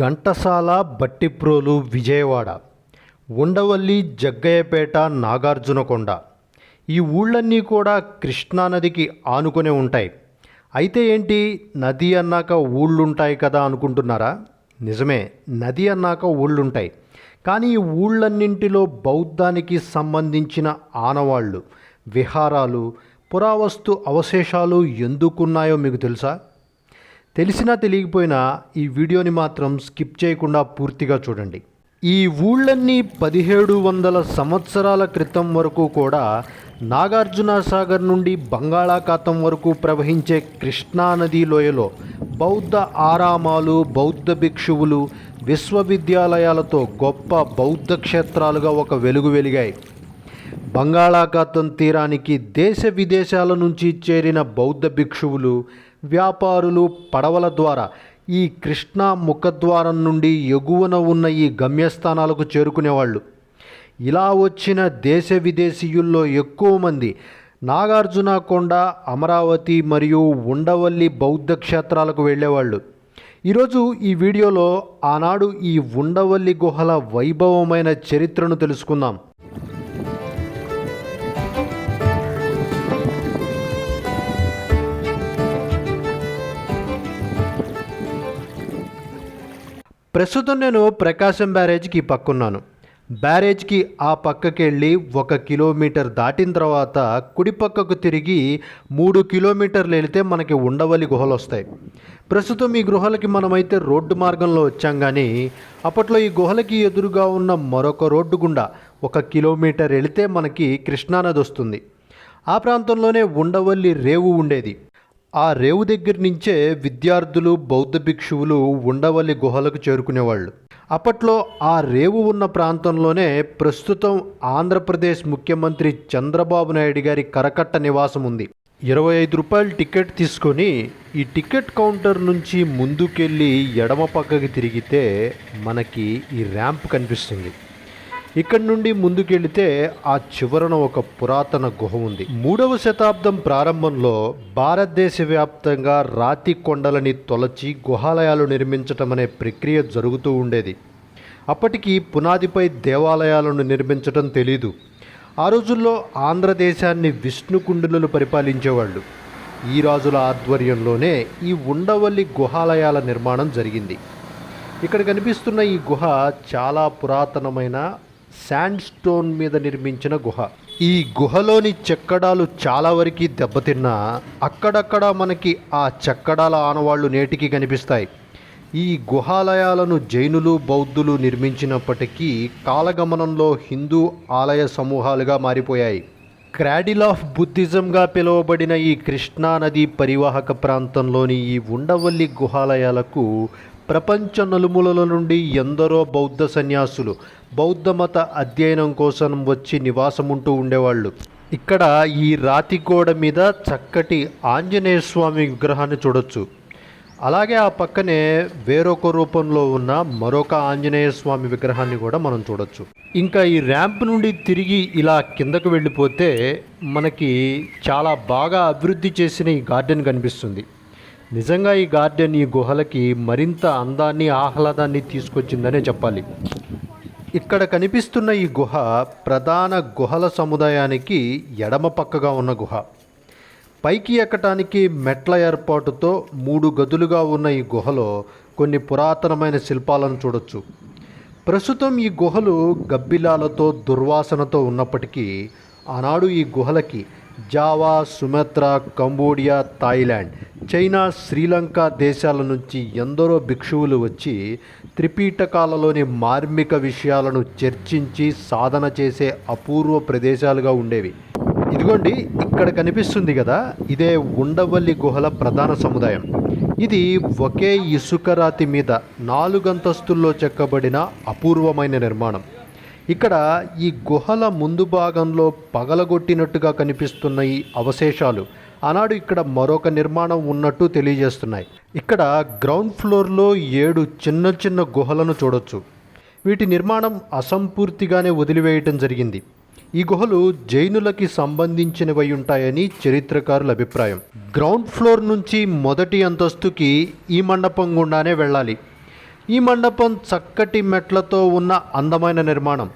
ఘంటసాల బట్టిప్రోలు విజయవాడ ఉండవల్లి జగ్గయ్యపేట నాగార్జునకొండ. ఈ ఊళ్ళన్నీ కూడా కృష్ణానదికి ఆనుకునే ఉంటాయి. అయితే ఏంటి నది అన్నాక ఊళ్ళుంటాయి కదా అనుకుంటున్నారా? నిజమే నది అన్నాక ఊళ్ళుంటాయి. కానీ ఈ ఊళ్ళన్నింటిలో బౌద్ధానికి సంబంధించిన ఆనవాళ్ళు విహారాలు పురావస్తు అవశేషాలు ఎందుకున్నాయో మీకు తెలుసా? తెలిసినా తెలియకపోయినా ఈ వీడియోని మాత్రం స్కిప్ చేయకుండా పూర్తిగా చూడండి. ఈ ఊళ్ళన్నీ పదిహేడు వందల సంవత్సరాల క్రితం వరకు కూడా నాగార్జున సాగర్ నుండి బంగాళాఖాతం వరకు ప్రవహించే కృష్ణానదీ లోయలో బౌద్ధ ఆరామాలు బౌద్ధ భిక్షువులు విశ్వవిద్యాలయాలతో గొప్ప బౌద్ధ క్షేత్రాలుగా ఒక వెలుగు వెలిగాయి. బంగాళాఖాతం తీరానికి దేశ విదేశాల నుంచి చేరిన బౌద్ధ భిక్షువులు వ్యాపారులు పడవల ద్వారా ఈ కృష్ణా ముఖద్వారం నుండి ఎగువన ఉన్న ఈ గమ్యస్థానాలకు చేరుకునేవాళ్ళు. ఇలా వచ్చిన దేశ విదేశీయుల్లో ఎక్కువ మంది నాగార్జున కొండ అమరావతి మరియు ఉండవల్లి బౌద్ధ క్షేత్రాలకు వెళ్ళేవాళ్ళు. ఈరోజు ఈ వీడియోలో ఆనాడు ఈ ఉండవల్లి గుహల వైభవమైన చరిత్రను తెలుసుకుందాం. ప్రస్తుతం నేను ప్రకాశం బ్యారేజ్కి పక్కున్నాను బ్యారేజ్కి ఆ పక్కకి వెళ్ళి ఒక కిలోమీటర్ దాటిన తర్వాత కుడి పక్కకు తిరిగి మూడు కిలోమీటర్లు వెళితే మనకి ఉండవల్లి గుహలు వస్తాయి ప్రస్తుతం ఈ గుహలకి మనమైతే రోడ్డు మార్గంలో వచ్చాం కానీ అప్పట్లో ఈ గుహలకి ఎదురుగా ఉన్న మరొక రోడ్డు గుండా ఒక కిలోమీటర్ వెళితే మనకి కృష్ణానది వస్తుంది. ఆ ప్రాంతంలోనే ఉండవల్లి రేవు ఉండేది. ఆ రేవు దగ్గర నుంచే విద్యార్థులు బౌద్ధ భిక్షువులు ఉండవల్లి గుహలకు చేరుకునేవాళ్ళు. అప్పట్లో ఆ రేవు ఉన్న ప్రాంతంలోనే ప్రస్తుతం ఆంధ్రప్రదేశ్ ముఖ్యమంత్రి చంద్రబాబు నాయుడు గారి కరకట్ట నివాసం ఉంది. ఇరవై ఐదు రూపాయలు టికెట్ తీసుకొని ఈ టికెట్ కౌంటర్ నుంచి ముందుకెళ్ళి ఎడమ పక్కకి తిరిగితే మనకి ఈ ర్యాంప్ కనిపిస్తుంది. ఇక్కడి నుండి ముందుకెళితే ఆ చివరన ఒక పురాతన గుహ ఉంది. మూడవ శతాబ్దం ప్రారంభంలో భారతదేశ వ్యాప్తంగా రాతి కొండలని తొలచి గుహాలయాలు నిర్మించటం అనే ప్రక్రియ జరుగుతూ ఉండేది. అప్పటికి పునాదిపై దేవాలయాలను నిర్మించటం తెలీదు. ఆ రోజుల్లో ఆంధ్రదేశాన్ని విష్ణుకుండులను పరిపాలించేవాళ్ళు. ఈ రాజుల ఆధ్వర్యంలోనే ఈ ఉండవల్లి గుహాలయాల నిర్మాణం జరిగింది. ఇక్కడ కనిపిస్తున్న ఈ గుహ చాలా పురాతనమైన శాండ్ స్టోన్ మీద నిర్మించిన గుహ. ఈ గుహలోని చెక్కడాలు చాలా వరకు దెబ్బతిన్నా అక్కడక్కడ మనకి ఆ చెక్కడాల ఆనవాళ్ళు నేటికి కనిపిస్తాయి. ఈ గుహాలయాలను జైనులు బౌద్ధులు నిర్మించినప్పటికీ కాలగమనంలో హిందూ ఆలయ సమూహాలుగా మారిపోయాయి. క్రాడిల్ ఆఫ్ బుద్ధిజంగా పిలువబడిన ఈ కృష్ణా నది పరివాహక ప్రాంతంలోని ఈ ఉండవల్లి గుహాలయాలకు ప్రపంచ నలుమూలల నుండి ఎందరో బౌద్ధ సన్యాసులు బౌద్ధ మత అధ్యయనం కోసం వచ్చి నివాసముంటూ ఉండేవాళ్ళు. ఇక్కడ ఈ రాతి గోడ మీద చక్కటి ఆంజనేయ స్వామి విగ్రహాన్ని చూడొచ్చు. అలాగే ఆ పక్కనే వేరొక రూపంలో ఉన్న మరొక ఆంజనేయ స్వామి విగ్రహాన్ని కూడా మనం చూడొచ్చు. ఇంకా ఈ ర్యాంప్ నుండి తిరిగి ఇలా కిందకు వెళ్ళిపోతే మనకి చాలా బాగా అభివృద్ధి చేసిన ఈ గార్డెన్ కనిపిస్తుంది. నిజంగా ఈ గార్డెన్ ఈ గుహలకి మరింత అందాన్ని ఆహ్లాదాన్ని తీసుకొచ్చిందనే చెప్పాలి. ఇక్కడ కనిపిస్తున్న ఈ గుహ ప్రధాన గుహల సముదాయానికి ఎడమ పక్కగా ఉన్న గుహ. పైకి ఎక్కటానికి మెట్ల ఏర్పాటుతో మూడు గదులుగా ఉన్న ఈ గుహలో కొన్ని పురాతనమైన శిల్పాలను చూడొచ్చు. ప్రస్తుతం ఈ గుహలు గబ్బిలాలతో దుర్వాసనతో ఉన్నప్పటికీ ఆనాడు ఈ గుహలకి Java Sumatra Cambodia Thailand China Sri Lanka దేశాల నుంచి ఎందరో భిక్షువులు వచ్చి త్రిపీఠకాలలోని మార్మిక విషయాలను చర్చించి సాధన చేసే అపూర్వ ప్రదేశాలుగా ఉండేవి. ఇదిగోండి ఇక్కడ కనిపిస్తుంది కదా ఇదే ఉండవల్లి గుహల ప్రధాన సముదాయం. ఇది ఒకే ఇసుక రాతి మీద నాలుగంతస్తుల్లో చెక్కబడిన అపూర్వమైన నిర్మాణం. ఇక్కడ ఈ గుహల ముందు భాగంలో పగలగొట్టినట్టుగా కనిపిస్తున్న ఈ అవశేషాలు ఆనాడు ఇక్కడ మరొక నిర్మాణం ఉన్నట్టు తెలియజేస్తున్నాయి. ఇక్కడ గ్రౌండ్ ఫ్లోర్లో ఏడు చిన్న చిన్న గుహలను చూడొచ్చు. వీటి నిర్మాణం అసంపూర్తిగానే వదిలివేయటం జరిగింది. ఈ గుహలు జైనులకి సంబంధించినవై ఉంటాయని చరిత్రకారుల అభిప్రాయం. గ్రౌండ్ ఫ్లోర్ నుంచి మొదటి అంతస్తుకి ఈ మండపం గుండానే వెళ్ళాలి. ఈ మండపం చక్కటి మెట్లతో ఉన్న అందమైన నిర్మాణం.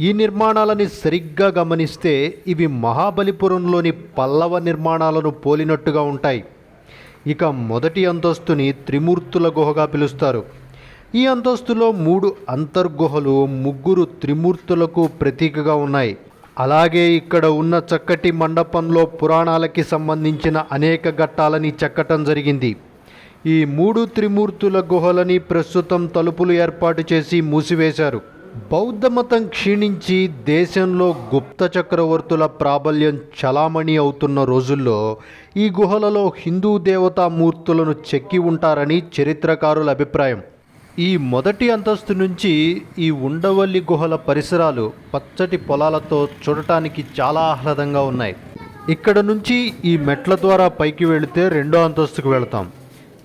ఈ నిర్మాణాలని సరిగ్గా గమనిస్తే ఇవి మహాబలిపురంలోని పల్లవ నిర్మాణాలను పోలినట్టుగా ఉంటాయి. ఇక మొదటి అంతస్తుని త్రిమూర్తుల గుహగా పిలుస్తారు. ఈ అంతస్తులో మూడు అంతర్గుహలు ముగ్గురు త్రిమూర్తులకు ప్రతీకగా ఉన్నాయి. అలాగే ఇక్కడ ఉన్న చక్కటి మండపంలో పురాణాలకి సంబంధించిన అనేక ఘట్టాలని చెక్కటం జరిగింది. ఈ మూడు త్రిమూర్తుల గుహలని ప్రస్తుతం తలుపులు ఏర్పాటు చేసి మూసివేశారు. బౌద్ధ మతం క్షీణించి దేశంలో గుప్త చక్రవర్తుల ప్రాబల్యం చలామణి అవుతున్న రోజుల్లో ఈ గుహలలో హిందూ దేవతా మూర్తులను చెక్కి ఉంటారని చరిత్రకారుల అభిప్రాయం. ఈ మొదటి అంతస్తు నుంచి ఈ ఉండవల్లి గుహల పరిసరాలు పచ్చటి పొలాలతో చూడటానికి చాలా ఆహ్లాదంగా ఉన్నాయి. ఇక్కడ నుంచి ఈ మెట్ల ద్వారా పైకి వెళితే రెండో అంతస్తుకు వెళతాం.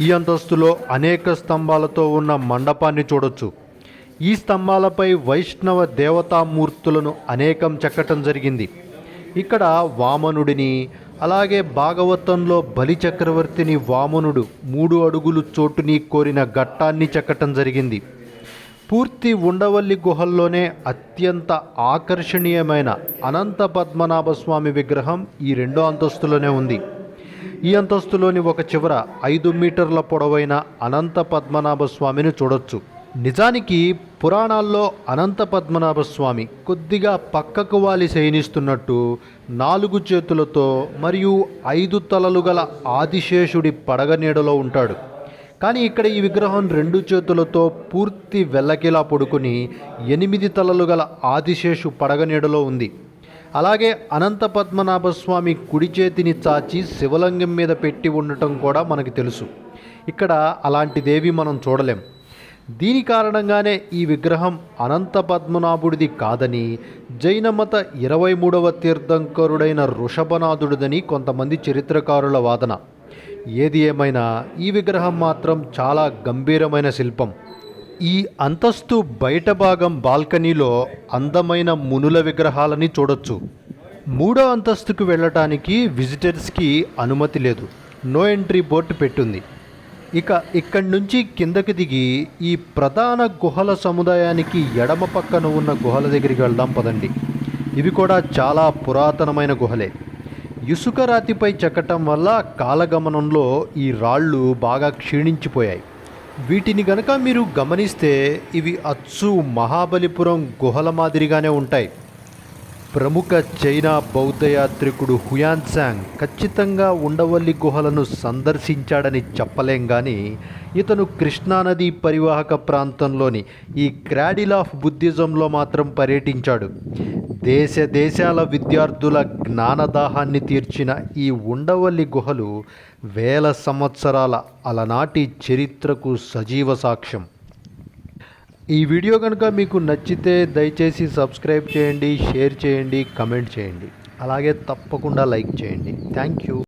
ఈ అంతస్తులో అనేక స్తంభాలతో ఉన్న మండపాన్ని చూడొచ్చు. ఈ స్తంభాలపై వైష్ణవ దేవతామూర్తులను అనేకం చెక్కటం జరిగింది. ఇక్కడ వామనుడిని అలాగే భాగవతంలో బలి చక్రవర్తిని వామనుడు మూడు అడుగులు చోటుని కోరిన ఘట్టాన్ని చెక్కటం జరిగింది. పూర్తి ఉండవల్లి గుహల్లోనే అత్యంత ఆకర్షణీయమైన అనంత పద్మనాభ స్వామి విగ్రహం ఈ రెండో అంతస్తులోనే ఉంది. ఈ అంతస్తులోని ఒక చివర ఐదు మీటర్ల పొడవైన అనంత పద్మనాభ స్వామిని చూడొచ్చు. నిజానికి పురాణాల్లో అనంత పద్మనాభ స్వామి కొద్దిగా పక్కకు వాలి శయనిస్తున్నట్టు నాలుగు చేతులతో మరియు ఐదు తలలు గల ఆదిశేషుడి పడగ నీడలో ఉంటాడు. కానీ ఇక్కడ ఈ విగ్రహం రెండు చేతులతో పూర్తి వెల్లకిలా పడుకుని ఎనిమిది తలలు గల ఆదిశేషు పడగ నీడలో ఉంది. అలాగే అనంత పద్మనాభ స్వామి కుడి చేతిని చాచి శివలింగం మీద పెట్టి ఉండటం కూడా మనకు తెలుసు. ఇక్కడ అలాంటిదేవి మనం చూడలేం. దీని కారణంగానే ఈ విగ్రహం అనంత పద్మనాభుడిది కాదని జైన మత ఇరవై మూడవ తీర్థంకరుడైన ఋషభనాథుడిదని కొంతమంది చరిత్రకారుల వాదన. ఏది ఏమైనా ఈ విగ్రహం మాత్రం చాలా గంభీరమైన శిల్పం. ఈ అంతస్తు బయట భాగం బాల్కనీలో అందమైన మునుల విగ్రహాలని చూడొచ్చు. మూడో అంతస్తుకు వెళ్ళటానికి విజిటర్స్కి అనుమతి లేదు. నో ఎంట్రీ బోర్డు పెట్టుంది. ఇక ఇక్కడి నుంచి కిందకి దిగి ఈ ప్రధాన గుహల సముదాయానికి ఎడమ పక్కన ఉన్న గుహల దగ్గరికి వెళ్దాం పదండి. ఇవి కూడా చాలా పురాతనమైన గుహలే. ఇసుక రాతిపై చెక్కటం వల్ల కాలగమనంలో ఈ రాళ్ళు బాగా క్షీణించిపోయాయి. వీటిని గనక మీరు గమనిస్తే ఇవి అచ్చు మహాబలిపురం గుహల మాదిరిగానే ఉంటాయి. ప్రముఖ చైనా బౌద్ధ యాత్రికుడు హుయాన్సాంగ్ ఖచ్చితంగా ఉండవల్లి గుహలను సందర్శించాడని చెప్పలేం కానీ ఇతను కృష్ణానది పరివాహక ప్రాంతంలోని ఈ క్రాడిల్ ఆఫ్ బుద్ధిజంలో మాత్రం పర్యటించాడు. దేశ దేశాల విద్యార్థుల జ్ఞానదాహాన్ని తీర్చిన ఈ ఉండవల్లి గుహలు వేల సంవత్సరాల అలనాటి చరిత్రకు సజీవ సాక్ష్యం. ఈ వీడియో కనుక మీకు నచ్చితే దయచేసి సబ్స్క్రైబ్ చేయండి షేర్ చేయండి కమెంట్ చేయండి. అలాగే తప్పకుండా లైక్ చేయండి. Thank you.